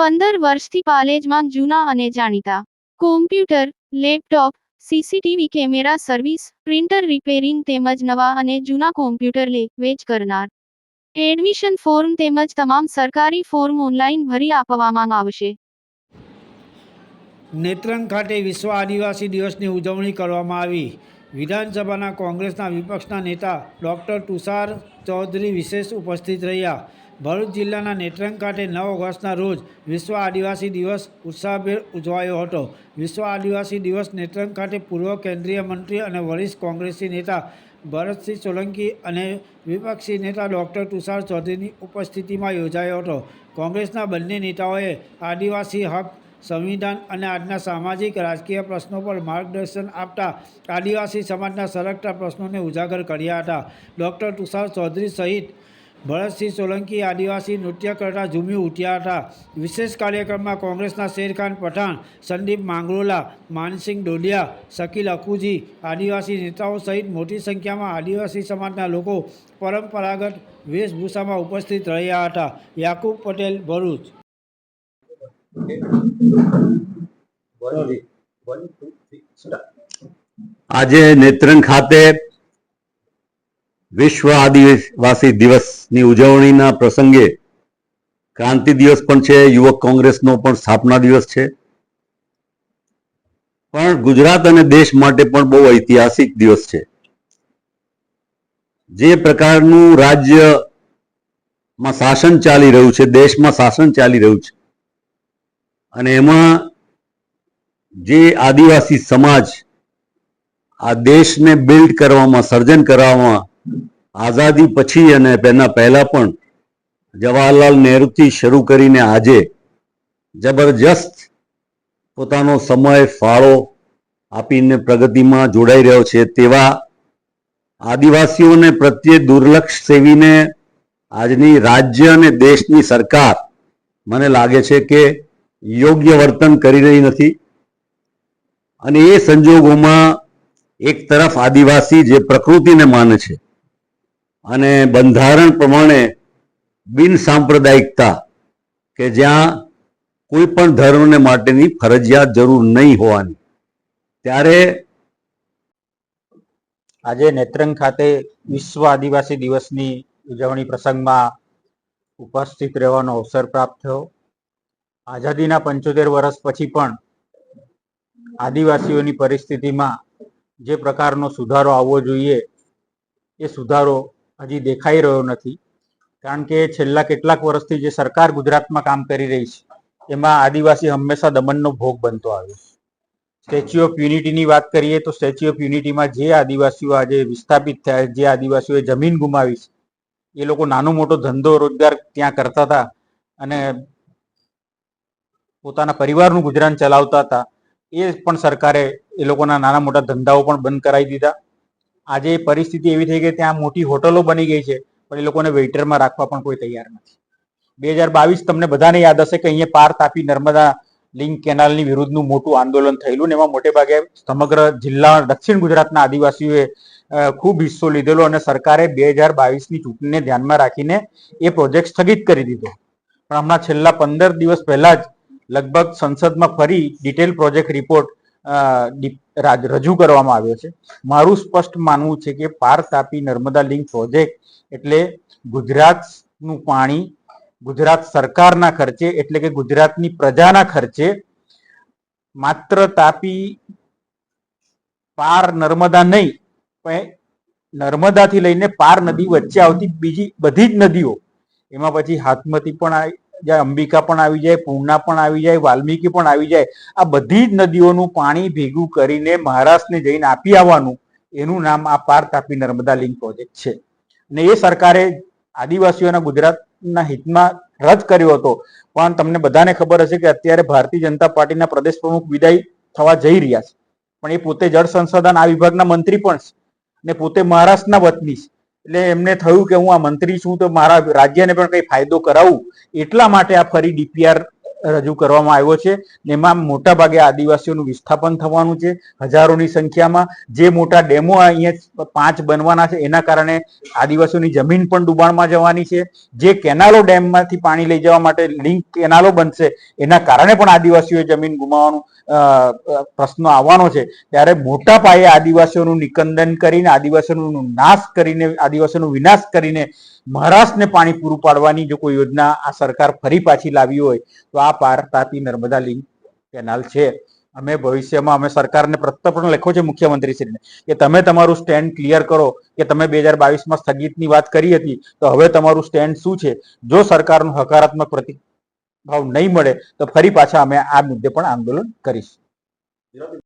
પંદર વર્ષથી પાલેજમાં જૂના અને જાણીતા. Computer laptop CCTV camera service printer repairing તેમજ નવા અને જૂના કોમ્પ્યુટર લે, વેચ કરનાર. એડમિશન ફોર્મ તેમજ તમામ સરકારી ફોર્મ ઓનલાઈન ભરી આપવામાં આવશે. નેત્રંગ ખાતે વિશ્વ આદિવાસી દિવસની ઉજવણી કરવામાં આવી. વિધાનસભાના કોંગ્રેસના વિપક્ષના નેતા ડૉક્ટર તુષાર ચૌધરી વિશેષ ઉપસ્થિત રહ્યા. ભરૂચ જિલ્લાના નેત્રંગ ખાતે નવ ઓગસ્ટના રોજ વિશ્વ આદિવાસી દિવસ ઉત્સાહભેર ઉજવાયો હતો. વિશ્વ આદિવાસી દિવસ નેત્રંગ ખાતે પૂર્વ કેન્દ્રીય મંત્રી અને વરિષ્ઠ કોંગ્રેસી નેતા ભરતસિંહ સોલંકી અને વિપક્ષી નેતા ડૉક્ટર તુષાર ચૌધરીની ઉપસ્થિતિમાં યોજાયો હતો. કોંગ્રેસના બંને નેતાઓએ આદિવાસી હક, સંવિધાન અને આજના સામાજિક રાજકીય પ્રશ્નો પર માર્ગદર્શન આપતા આદિવાસી સમાજના સરકતા પ્રશ્નોને ઉજાગર કર્યા હતા. ડૉક્ટર તુષાર ચૌધરી સહિત ભરતસિંહ સોલંકી આદિવાસી નૃત્ય કરતા ઝૂમી ઉઠ્યા હતા. વિશેષ કાર્યક્રમમાં કોંગ્રેસના શેરખાન પઠાણ, સંદીપ માંગરોલા, માનસિંહ ડોડિયા શકીલ અકુજી, આદિવાસી નેતાઓ સહિત મોટી સંખ્યામાં આદિવાસી સમાજના લોકો પરંપરાગત વેશભૂષામાં ઉપસ્થિત રહ્યા હતા. યાકુબ પટેલ, ભરૂચ. આજે નેત્રંગ ખાતે વિશ્વ આદિવાસી દિવસની ઉજવણીના પ્રસંગે ક્રાંતિ દિવસ પણ છે, યુવક કોંગ્રેસનો પણ સ્થાપના દિવસ છે. પણ ગુજરાત અને દેશ માટે પણ બહુ ઐતિહાસિક દિવસ છે. જે પ્રકારનું રાજ્યમાં શાસન ચાલી રહ્યું છે, દેશમાં શાસન ચાલી રહ્યું છે, અને એમાં જે આદિવાસી સમાજ આ દેશને બિલ્ડ કરવામાં, સર્જન કરવામાં આઝાદી પછી અને તેના પહેલા પણ જવાહરલાલ નહેરુથી શરૂ કરીને આજે જબરજસ્ત પોતાનો સમય, ફાળો આપીને પ્રગતિમાં જોડાઈ રહ્યો છે તેવા આદિવાસીઓને પ્રત્યે દુર્લક્ષ સેવીને આજની રાજ્ય અને દેશની સરકાર મને લાગે છે કે યોગ્ય વર્તન કરી રહી નથી. અને એ સંજોગોમાં એક તરફ આદિવાસી જે પ્રકૃતિને માને છે અને બંધારણ પ્રમાણે બિન સાંપ્રદાયિકતા કે જ્યાં કોઈ પણ ધર્મને માટેની ફરજિયાત જરૂર નહીં હોવાની. ત્યારે આજે નેત્રંગ ખાતે વિશ્વ આદિવાસી દિવસની ઉજવણી પ્રસંગમાં ઉપસ્થિત રહેવાનો અવસર પ્રાપ્ત થયો. આઝાદીના પંચોતેર વર્ષ પછી પણ આદિવાસીઓની પરિસ્થિતિમાં જે પ્રકારનો સુધારો આવવો જોઈએ, એ સુધારો હજી દેખાઈ રહ્યો નથી. કારણ કે છેલ્લા કેટલાક વર્ષથી જે સરકાર ગુજરાતમાં કામ કરી રહી છે, એમાં આદિવાસી હંમેશા દમનનો ભોગ બનતો આવ્યો સ્ટેચ્યુ ઓફ યુનિટીની વાત કરીએ તો સ્ટેચ્યુ ઓફ યુનિટીમાં જે આદિવાસીઓ આજે વિસ્થાપિત થયા, જે આદિવાસીઓએ જમીન ગુમાવી છે, એ લોકો નાનો મોટો ધંધો રોજગાર ત્યાં કરતા હતા અને પોતાના પરિવારનું ગુજરાન ચલાવતા હતા. એ પણ સરકારે એ લોકોના નાના મોટા ધંધાઓ પણ બંધ કરાવી દીધા. આજે પરિસ્થિતિ એવી થઈ ગઈ ત્યાં મોટી હોટલો બની ગઈ છે, પણ એ લોકોને વેઇટરમાં રાખવા પણ કોઈ તૈયાર નથી. બે હજાર બાવીસ તમને બધાને યાદ હશે કે અહીંયા પાર તાપી નર્મદા લિંક કેનાલની વિરુદ્ધનું મોટું આંદોલન થયેલું ને એમાં મોટે ભાગે સમગ્ર જિલ્લા દક્ષિણ ગુજરાતના આદિવાસીઓએ ખૂબ હિસ્સો લીધેલો અને સરકારે બે હજાર બાવીસની ચૂંટણીને ધ્યાનમાં રાખીને એ પ્રોજેક્ટ સ્થગિત કરી દીધો. પણ હમણાં છેલ્લા પંદર દિવસ પહેલા જ લગભગ સંસદમાં ફરી ડિટેલ પ્રોજેક્ટ રિપોર્ટ રજૂ કરવામાં આવ્યો છે. મારું સ્પષ્ટ માનવું છે કે પાર તાપી નર્મદા લિંક પ્રોજેક્ટ એટલે ગુજરાતનું પાણી, ગુજરાત સરકારના ખર્ચે એટલે કે ગુજરાતની પ્રજાના ખર્ચે માત્ર તાપી પાર નર્મદા નહીં, પણ નર્મદાથી લઈને પાર નદી વચ્ચે આવતી બીજી બધી જ નદીઓ, એમાં પછી હાથમતી પણ જાય, અંબિકા પણ આવી જાય, પૂર્ણા પણ આવી જાય, વાલ્મીકી પણ આવી જાય. આ બધી જ નદીઓનું પાણી ભેગું કરીને મહારાષ્ટ્રને જઈને આપી આવવાનું, એનું નામ આ પાર તાપી નર્મદા લિંક પ્રોજેક્ટ છે. ને એ સરકારે આદિવાસીઓના ગુજરાતના હિતમાં રદ કર્યો હતો. પણ તમને બધાને ખબર હશે કે અત્યારે ભારતીય જનતા પાર્ટીના પ્રદેશ પ્રમુખ વિદાય થવા જઈ રહ્યા છે. પણ એ પોતે જળ સંસાધન આ વિભાગના મંત્રી પણ છે. ને પોતે મહારાષ્ટ્રના વતની છે. એટલે એમને થયું કે હું આ મંત્રી છું તો મારા રાજ્યને પણ કઈ ફાયદો કરાવું, એટલા માટે આ ફરી ડીપીઆર રજૂ કરવામાં આવ્યો છે એમાં મોટા ભાગે આદિવાસીઓનું વિસ્થાપન થવાનું છે. હજારોની સંખ્યામાં જે મોટા ડેમો અહીંયા પાંચ બનવાના છે એના કારણે આદિવાસીઓની જમીન પણ ડુબાણમાં જવાની છે. જે કેનાલો ડેમમાંથી પાણી લઈ જવા માટે લિંક કેનાલો બનશે એના કારણે પણ આદિવાસીઓએ જમીન ગુમાવવાનું પ્રશ્ન આવવાનો છે. ત્યારે મોટા પાયે આદિવાસીઓનું નિકંદન કરીને, આદિવાસીઓનું નાશ કરીને, આદિવાસીઓનો વિનાશ કરીને મહારાષ્ટ્રને પાણી પૂરું પાડવાની જો કોઈ યોજના આ સરકાર ફરી પાછી લાવી હોય, તો આ પાર તાપી નર્મદા લિંક કેનાલ છે. અમે ભવિષ્યમાં અમે સરકારને પ્રત્યપણ પણ લખ્યો છે મુખ્યમંત્રીશ્રીને કે તમે તમારું સ્ટેન્ડ ક્લિયર કરો. કે તમે બે હજાર બાવીસમાં સ્થગિતની વાત કરી હતી, તો હવે તમારું સ્ટેન્ડ શું છે? જો સરકારનો હકારાત્મક પ્રતિભાવ નહીં મળે, તો ફરી પાછા અમે આ મુદ્દે પણ આંદોલન કરીશું.